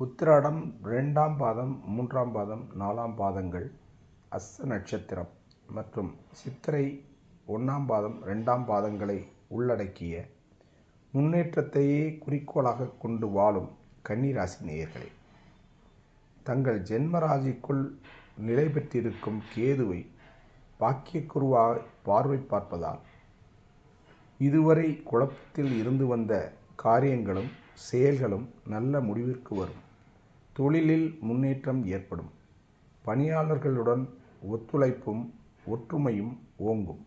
உத்திராடம் ரெண்டாம் பாதம் மூன்றாம் பாதம் நாலாம் பாதங்கள் அஸ்த நட்சத்திரம் மற்றும் சித்திரை ஒன்றாம் பாதம் ரெண்டாம் பாதங்களை உள்ளடக்கிய முன்னேற்றத்தையே குறிக்கோளாக கொண்டு வாழும் கன்னிராசி நேயர்களே. தங்கள் ஜென்மராசிக்குள் நிலை பெற்றிருக்கும் கேதுவை பாக்கியக்குருவாக பார்வை பார்ப்பதால் இதுவரை குழப்பத்தில் இருந்து வந்த காரியங்களும் செயல்களும் நல்ல முடிவிற்கு வரும். தொழிலில் முன்னேற்றம் ஏற்படும். பணியாளர்களுடன் ஒத்துழைப்பும் ஒற்றுமையும் ஓங்கும்.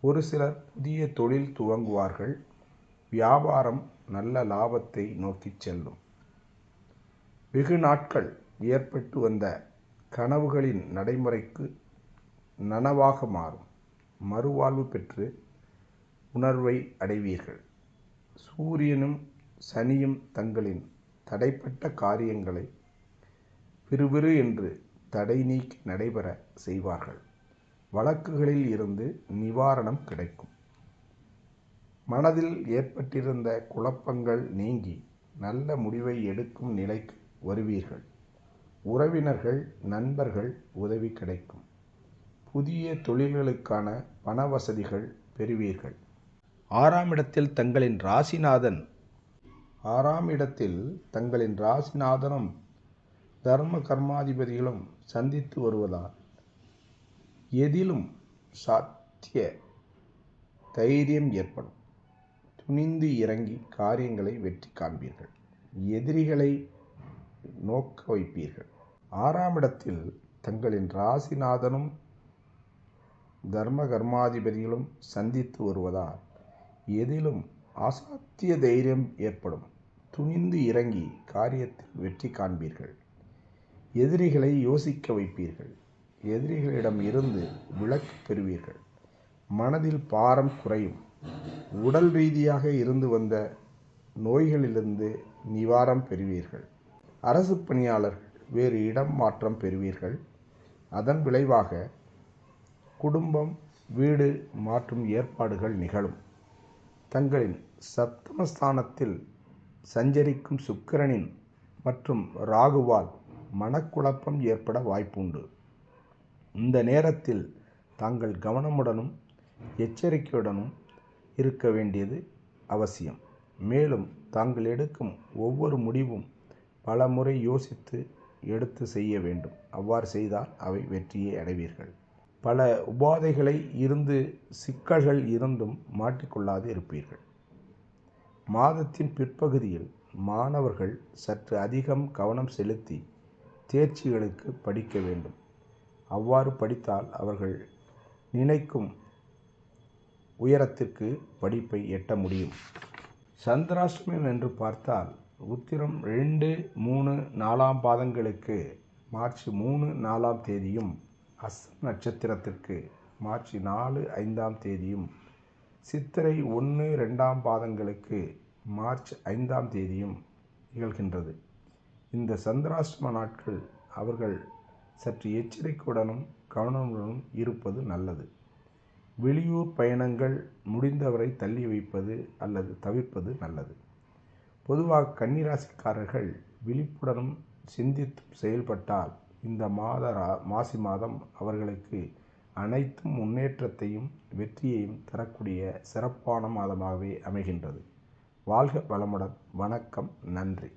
ஒரு சிலர் புதிய தொழில் துவங்குவார்கள். வியாபாரம் நல்ல லாபத்தை நோக்கிச் செல்லும். வெகு நாட்கள் ஏற்பட்டு வந்த கனவுகளின் நடைமுறைக்கு நனவாக மாறும். மறுவாழ்வு பெற்று உணர்வை அடைவீர்கள். சூரியனும் சனியும் தங்களின் தடைப்பட்ட காரியங்களை விறுவிறு என்று தடை நீக்கி நடைபெற செய்வார்கள். வழக்குகளில் இருந்து நிவாரணம் கிடைக்கும். மனதில் ஏற்பட்டிருந்த குழப்பங்கள் நீங்கி நல்ல முடிவை எடுக்கும் நிலைக்கு வருவீர்கள். உறவினர்கள் நண்பர்கள் உதவி கிடைக்கும். புதிய தொழில்களுக்கான பண வசதிகள் பெறுவீர்கள். ஆறாம் இடத்தில் தங்களின் ராசிநாதன் ஆறாம் இடத்தில் தங்களின் ராசிநாதனும் தர்ம கர்மாதிபதிகளும் சந்தித்து வருவதால் எதிலும் சாத்திய தைரியம் ஏற்படும். துணிந்து இறங்கி காரியங்களை வெற்றி காண்பீர்கள். எதிரிகளை நோக்க வைப்பீர்கள். ஆறாம் இடத்தில் தங்களின் ராசிநாதனும் தர்ம கர்மாதிபதிகளும் சந்தித்து வருவதால் எதிலும் அசாத்திய தைரியம் ஏற்படும். துணிந்து இறங்கி காரியத்தில் வெற்றி காண்பீர்கள். எதிரிகளை யோசிக்க வைப்பீர்கள். எதிரிகளிடம் இருந்து விலக்கு பெறுவீர்கள். மனதில் பாரம் குறையும். உடல் ரீதியாக இருந்து வந்த நோய்களிலிருந்து நிவாரம் பெறுவீர்கள். அரசு பணியாளர்கள் வேறு இடம் மாற்றம் பெறுவீர்கள். அதன் விளைவாக குடும்பம் வீடு மாற்றும் ஏற்பாடுகள் நிகழும். தங்களின் சப்தமஸ்தானத்தில் சஞ்சரிக்கும் சுக்கிரனின் மற்றும் ராகுவால் மனக்குழப்பம் ஏற்பட வாய்ப்புண்டு. இந்த நேரத்தில் தாங்கள் கவனமுடனும் எச்சரிக்கையுடனும் இருக்க வேண்டியது அவசியம். மேலும் தாங்கள் எடுக்கும் ஒவ்வொரு முடிவும் பல முறை யோசித்து எடுத்து செய்ய வேண்டும். அவ்வாறு செய்தால் அவை வெற்றியை அடைவீர்கள். பல உபாதைகளை இருந்து சிக்கல்கள் இருந்தும் மாட்டிக்கொள்ளாது இருப்பீர்கள். மாதத்தின் பிற்பகுதியில் மாணவர்கள் சற்று அதிகம் கவனம் செலுத்தி தேர்ச்சிகளுக்கு படிக்க வேண்டும். அவ்வாறு படித்தால் அவர்கள் நினைக்கும் உயரத்திற்கு படிப்பை எட்ட முடியும். சந்திராஷ்டமம் என்று பார்த்தால் உத்திரம் ரெண்டு மூணு நாலாம் பாதங்களுக்கு மார்ச் மூணு நாலாம் தேதியும் அஸ்த நட்சத்திரத்திற்கு மார்ச் நாலு ஐந்தாம் தேதியும் சித்திரை ஒன்று ரெண்டாம் பாதங்களுக்கு மார்ச் ஐந்தாம் தேதியும் நிகழ்கின்றது. இந்த சந்திராஷ்டம நாட்கள் அவர்கள் சற்று எச்சரிக்கையுடனும் கவனமுடனும் இருப்பது நல்லது. வெளியூர் பயணங்கள் முடிந்தவரை தள்ளி வைப்பது அல்லது தவிர்ப்பது நல்லது. பொதுவாக கன்னிராசிக்காரர்கள் விழிப்புடனும் சிந்தித்தும் செயல்பட்டால் இந்த மாத மாசி மாதம் அவர்களுக்கு அனைத்தும் முன்னேற்றத்தையும் வெற்றியையும் தரக்கூடிய சிறப்பான மாதமாகவே அமைகின்றது. வாழ்க வளமுடன். வணக்கம். நன்றி.